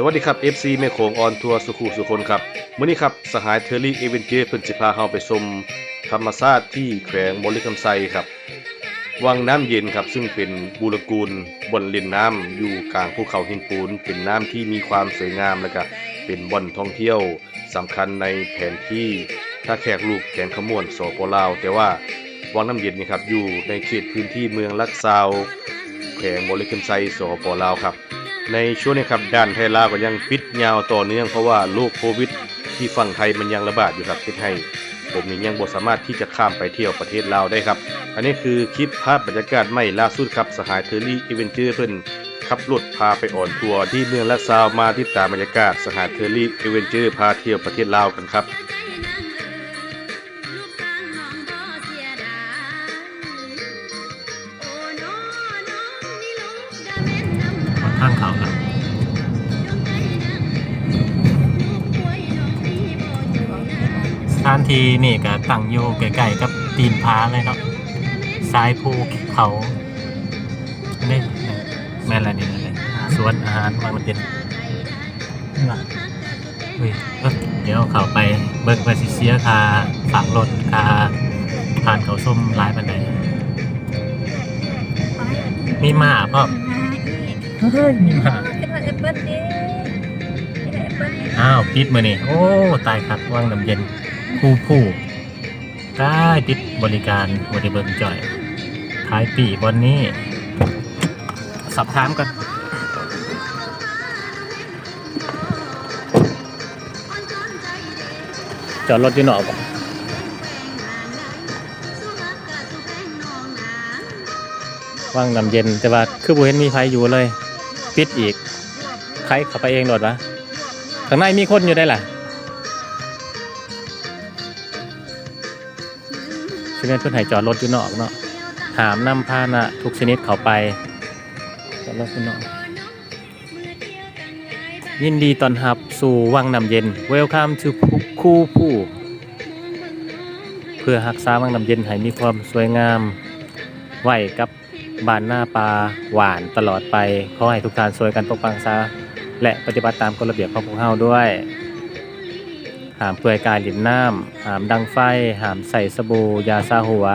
สวัสดีครับ FC แม่โขงออนทัวร์สุขุสุคนครับมื้อนี้ครับสหายเทอรี่เอเวนเจอร์เพิ่นสิพาเฮาไปชมธรรมชาติที่แขวงบริคำไซครับ วังน้ำเย็นครับ ซึ่งเป็นบูรกูลบนเล่นน้ำอยู่กลางภูเขาหินปูน เป็นน้ำที่มีความสวยงามและก็เป็นบ่อนท่องเที่ยวสำคัญในแผนที่ถ้าแขกลูกแขงขมวนสปลาว แต่ว่าวังน้ำเย็นนี่ครับอยู่ในเขตพื้นที่เมืองลักซาว แขวงบริคำไซสปลาวครับ ในช่วงนี้ครับด้านไทยลาวก็ยังปิดยาวต่อเนื่องเพราะว่าโรคโควิด ที่ฝั่งไทยมันยังระบาดอยู่ครับที่ให้ผมนี่ยังบ่สามารถที่จะข้ามไปเที่ยวประเทศลาวได้ครับ อันนี้คือคลิปภาพบรรยากาศใหม่ล่าสุดครับสหายเทอรี่อีเวนเจอร์เพิ่นขับรถพาไปออนทัวร์ที่เมืองละซาวมาติดตามบรรยากาศสหายเทอรี่อีเวนเจอร์พาเที่ยวประเทศลาวกันครับ ที่นี่ก็ตั้งอยู่ใกล้ๆกับตีนผาเลยเนาะซ้ายภูเขาอันนี้แม่นอะไรนี่อะไรสวนอาหารวางมันเป็นนี่ว่ะเฮ้ยเอ้ยเดี๋ยวเขาไปเบิ่งไปสิเสียคาฝากรถคาผ่านเขาส้มหลายปันไดมีหมาพ่อมเฮ้ยมีหมาอ้าวปิดมือนี่โอ้ ตายครับว่างน้ำเย็น ผู้ผู้ได้ปิดบริการบริเบิงจ่อยท้ายปีบอนนี้สอบถามกันจอดรถอยู่หนอกบ่ว่างน้ำเย็นแต่ว่าคือบุเห็นมีไฟอยู่เลย ปิดอีกใครข้าไปเองโดดวะข้างในมีคนอยู่ได้ล่ะ ชเวนเพื่อนให้จอดรถอยู่นอกเนาะหามนำพานะทุกชนิดเข้าไปจอดรถอยู่นอกยินดีต้อนรับสู่วังน้ำเย็น Welcome to คู่ผู้เพื่อรักษาวังน้ำเย็นให้มีความสวยงามไหว้กับบานหน้าปลาหวานตลอดไปขอให้ทุกท่านสวยกันปกปังษาและปฏิบัติตามกฎระเบียบของพวกเฮาด้วย หามเปลือยกายหลินน้ำหามดังไฟ หามใส่สบู่ยาซาหัว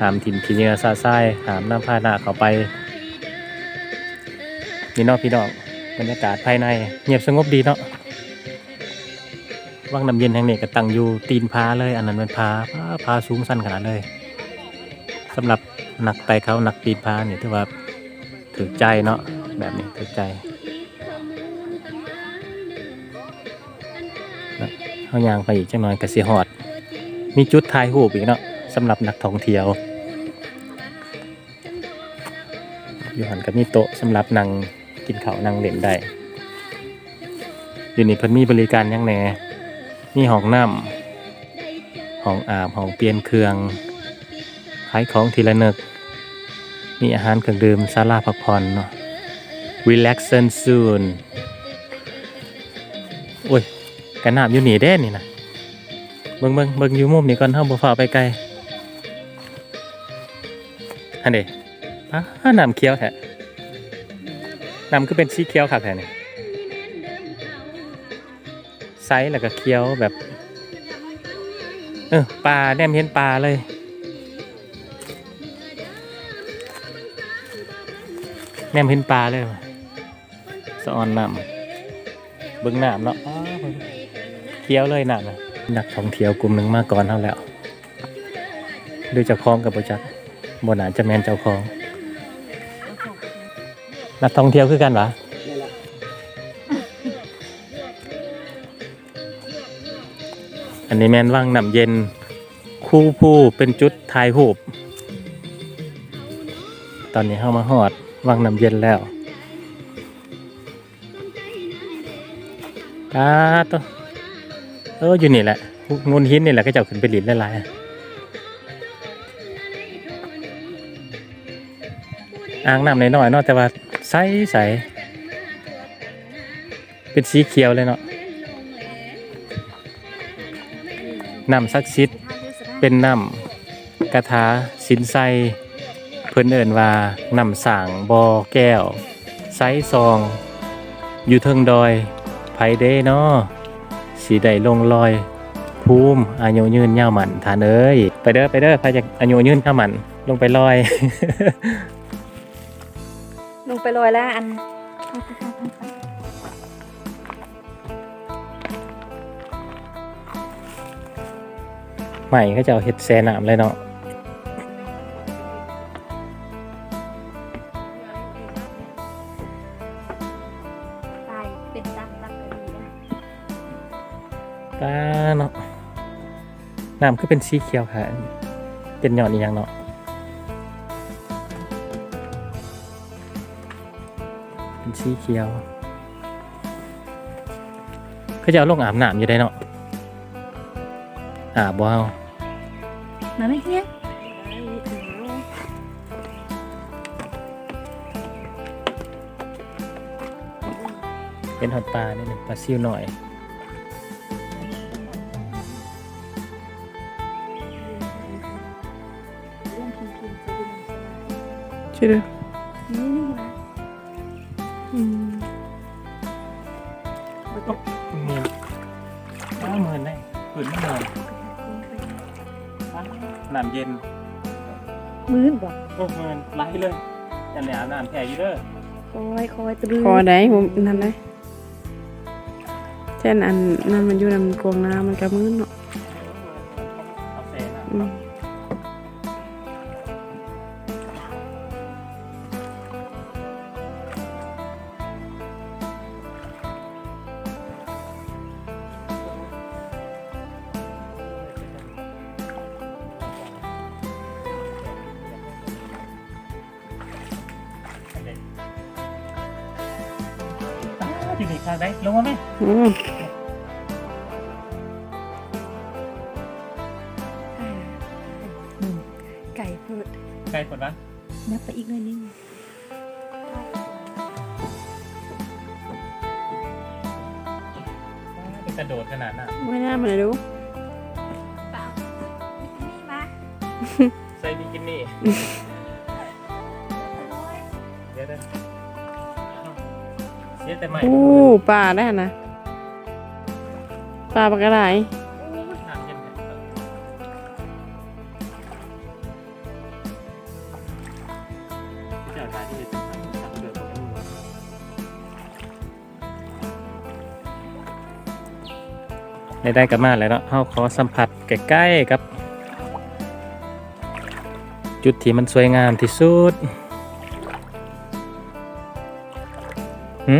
หามถิ่มขี้เหงื่อซาไส้หามน้ำพาหนะเข้าไปนี่นอกพี่น้องบรรยากาศภายในเงียบสงบดีเนาะวังน้ำเย็นแห่งนี้ก็ตั้งอยู่ตีนผาเลย อันนั้นเป็นผาผาผาสูงสั้นขนาดเลยสำหรับหนักไตเขาหนักปีนผาเนี่ยถือว่าถือใจเนาะแบบนี้ถือใจ เขายางไปอีกจังหน่อยกสิฮอด มีจุดถ่ายรูปอีกเนาะสำหรับนักท่องเที่ยวอยู่หันกับมีโต๊ะสำหรับนั่งกินข้าวนั่งเล่นได้อยู่นี่เพิ่นมีบริการยังแหน่มีห้องน้ำห้องอาบห้องเปลี่ยนเครื่องขายของทีละนึกมีอาหารเครื่องดื่มศาลาพักผ่อนเนาะ relaxation soon โอ้ย กันน้ำอยู่นี่เด้นี่นะเบิ่งเบิ่งเบิ่งอยู่มุมนี่ก่อนเฮาบ่ฟ้าไปไกลอันเด้อ้าน้ำเขียวแท้น้ำคือเป็นสีเขียวคักแท้นี่ใสแล้วก็เขียวแบบ เออปลาแนมเห็นปลาเลยแนมเห็นปลาเลยสะออนน้ำเบิ่งน้ำเนาะอ้าว เที่ยวเลยน่ะนะนักท่องเที่ยวกลุ่มหนึ่งมาก่อนเท่าแล้วดูเจ้าของกับประจักบนอาจจะแมนเจ้าของนักท่องเที่ยวคือกันวะอันนี้แมนว่างน้ำเย็น คู่ผู้เป็นจุดถ่ายรูปตอนนี้เข้ามาหอดว่างน้ำเย็นแล้วตาตัว เอออยู่นี่แหละงนหินนี่แหละก็จะขึ้นไปหลินหลายๆอ่างน้ำน้อยๆเนาะแต่ว่าใสใสเป็นสีเขียวเลยเนาะน้ำซักซิดเป็นน้ำกระทาสินไซเพิ่นเอินว่าน้ำสางบอแก้วไซซอง อยู่เทิงดอยไผเด้เนาะ สีได้ลงลอยภูมิอายุยืนยาวหมันทานเอ้ยไปเด้อไปเด้อใครจะอายุยืนยาวหมันลงไปลอย ลงไปลอยแล้วอันใหม่เขาจะเอาเห็ดแซน้ำเลยเนาะ น้ำคือเป็นสีเขียวค่ะ เป็นหยอดอีหยังเนาะเป็นสีเขียวเขาจะเอาลงอาบน้ำอยู่ได้เนาะอาบบ่เอามาไหมเนี่ยเป็นหอดปลาเนี่ยปลาซิวหน่อย รื่องพิมพ์พิมพ์จะดูใช่ไหมชื่อเด้อนี่นี่นะอืมมีห้าหมื่นได้ผืนไม่หน่อยน้ำเย็นมื้นบ่โอ้หมื่นไหลเลยจะเหนียวน้ำแข็งอยู่เด้อคอยคอยตรึงพอได้ผมนั่นได้เช่นอันนั้นมันอยู่นำกวงน้ำมันก็มืดเนาะเอาเซนะ อืมอยู่นี่ข้างได้ลงมาไหมอืมอ่าอืมไก่เพิดไกลกดวะนับไปอีกหน่อยนึงเป็นกระโดดขนาดน่ะไม่น่ามาดูเปล่านี่มาใส่บิกินี่เดี๋ยวเด้อ เสียแต่ใหม่อู้ปลาได้นะปลาปลากระไรน้ำเย็นแท้ที่จะเอาได้ที่จะทำทำเกิดของมันได้ได้กลับมาแล้วเนาะเฮาขอสัมผัสใกล้ๆกับ จุดที่มันสวยงามที่สุดหึ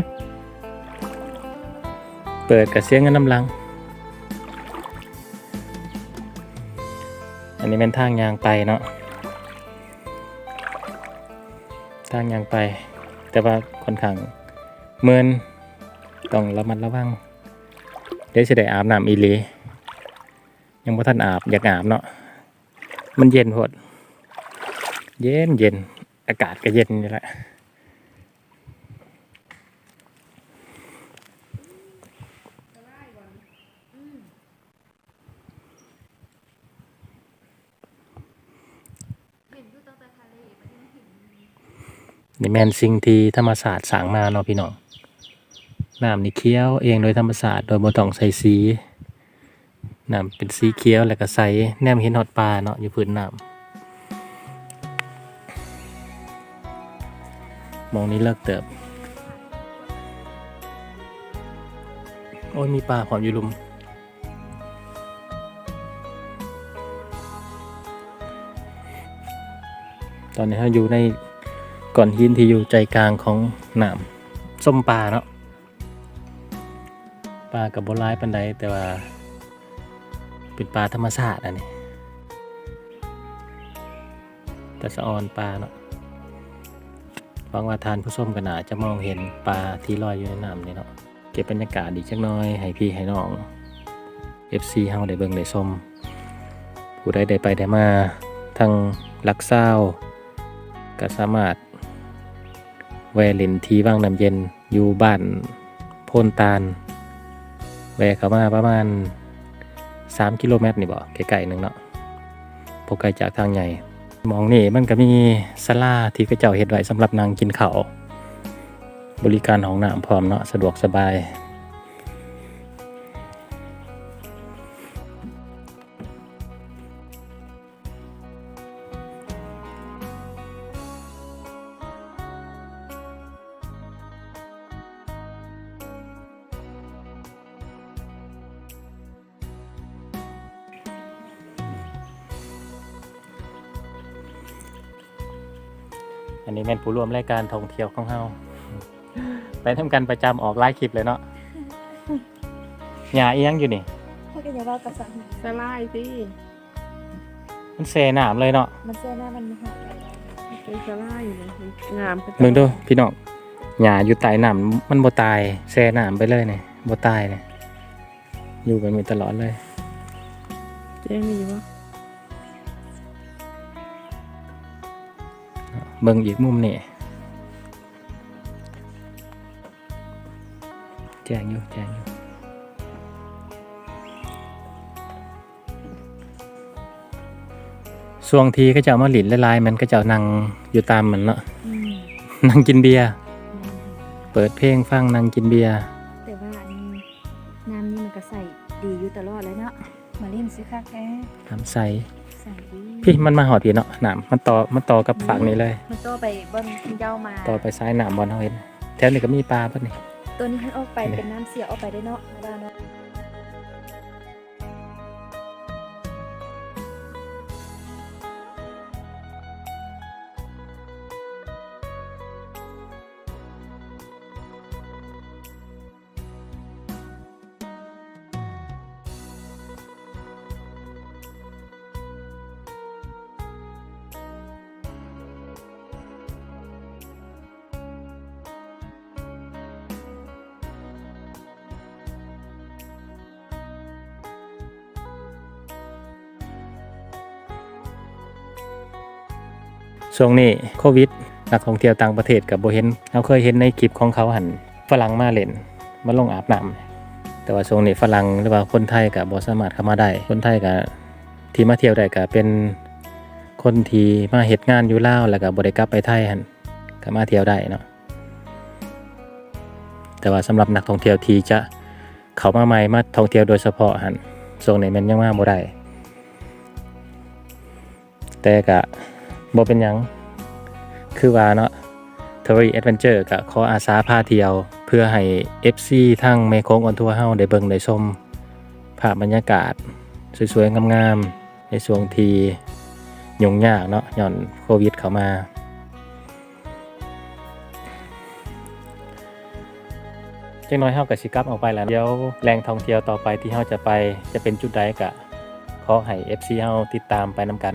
เปิดกับเสียงเงินน้ำลัง อันนี้เป็นทางยางไปเนาะ ทางยางไป แต่ว่าค่อนข้างเมินต้องระมัดระวัง เดี๋ยวจะได้อาบน้ำอีลียังบ่ทันอาบอยากอาบเนาะ มันเย็นโพดเย็นเย็น อากาศก็เย็นนี่แหละ นี่แมนสิ่งที่ธรรมศาสตร์สางมาเนาะพี่น้องน้ำนี่เคี้ยวเองโดยธรรมศาสตร์โดยบ่ต้องใส่สีน้ำเป็นสีเขียวแล้วก็ใส่แนมเห็นฮอดปลาเนาะอยู่พื้นน้ำมองนี้เลิกเติบ โอ้ยมีปลาความอยู่ลุม ตอนนี้เราอยู่ใน ก่อนหินที่อยู่ใจกลางของหน้ำส้มปลาเนาะปลากับโบร้ายปันใดแต่ว่าเป็นปลาธรรมชาติอันนี้แต่สะออนปลาเนาะหวังว่าทานผู้ชมกันาจะมองเห็นปลาที่ลอยอยู่ในน้ำนี่เนาะเก็บบรรยากาศอีจักน้อยให้พี่ให้น้อง FC เฮาได้เบิ่งได้ชมผู้ใดได้ไปได้มาทางลักเศร้าก็สามารถ แวเลินทีว่างน้ำเย็นอยู่บ้านโพนตาล แวเข้ามาประมาณ 3 กิโลเมตรนี่บ่ใกล้ๆหนึงเนาะพกไกลจากทางใหญ่ มองนี่มันก็มีศาลาที่กระเจ้าเฮ็ดไว้สำหรับนางกินเขาบริการของน้ำพร้อมเนาะสะดวกสบาย อันนี้แม่นผู้ร่วมรายการท่องเที่ยวของเฮาไปทำกันประจำออกไลฟ์คลิปเลยเนาะหยาเอียงอยู่นี่ ถ้าก็อย่าว่ากับสังสลายสิมันเซหนามเลยเนาะมันเสื้อหน้ามันหักเป็นสลายอยู่เลยงามเบิ่งดูพี่น้องหยาอยู่ใต้น้ำมันบ่ตายแซ่น้ำไปเลยเนี่ยบ่ตายเนี่ยอยู่กันมีตลอดเลย เจ๊มีวะ เบิ่งอีกมุมนี่แจ้งอยู่แจ้งอยู่ช่วงทีก็จะเอามาหลินละลายๆมันก็จะเอานั่งอยู่ตามมันเนาะอืมนั่งกินเบียร์เปิดเพลงฟังนั่งกินเบียร์แต่ว่าอันนี้น้ำนี่มันก็ใส่ดีอยู่ตลอดเลยเนาะมาเล่นซื้อคักแท้น้ำใสใส่ดี พี่มันมาหอดพี่เนาะน้ำมันต่อมันต่อกับฝั่งนี้เลย มันโตไปเบิ้งที่เจ้ามาต่อไปซ้ายน้ำบอลเขาเห็นแถวนี้ก็มีปลาป่ะนี่ตัวนี้ให้ออกไปเนี่ยเป็นน้ำเสียออกไปได้เนาะไม่ได้เนา ช่วงนี้โควิดนักท่องเที่ยวต่างประเทศกับโบเห็นเราเคยเห็นในคลิปของเขาหันฝรั่งมาเล่นมาลงอาบน้ำแต่ว่าช่วงนี้ฝรั่งหรือว่าคนไทยกับบ่สามารถเข้ามาได้ คนไทยกับที่มาเที่ยวได้ก็เป็นคนที่มาเฮ็ดงานอยู่ลาวแล้วก็บ่ได้กลับไปไทยหันก็มาเที่ยวได้เนาะแต่ว่าสำหรับนักท่องเที่ยวที่จะเข้ามาใหม่มาท่องเที่ยวโดยเฉพาะหันช่วงนี้มันยังมาบ่ได้แต่ก็ บ่เป็นหยัง คือว่าเนาะ t o r y Adventure ก็ขออาสาพาเที่ยว เพื่อให้ FC ทั้งเมโคงออนทัวร์เฮาได้เบิ่งได้ชมภาพบรรยากาศ สวยๆ งามๆ ในช่วงที่ยุ่งยากเนาะย้อนโควิดเข้ามาจังน้อยเฮาก็สิกับออกไปแล้วเดี๋ยวแหล่งท่องเที่ยวต่อไปที่เฮาจะไปจะเป็นจุดใดก็ขอให้ FC เฮาติดตามไปนำกัน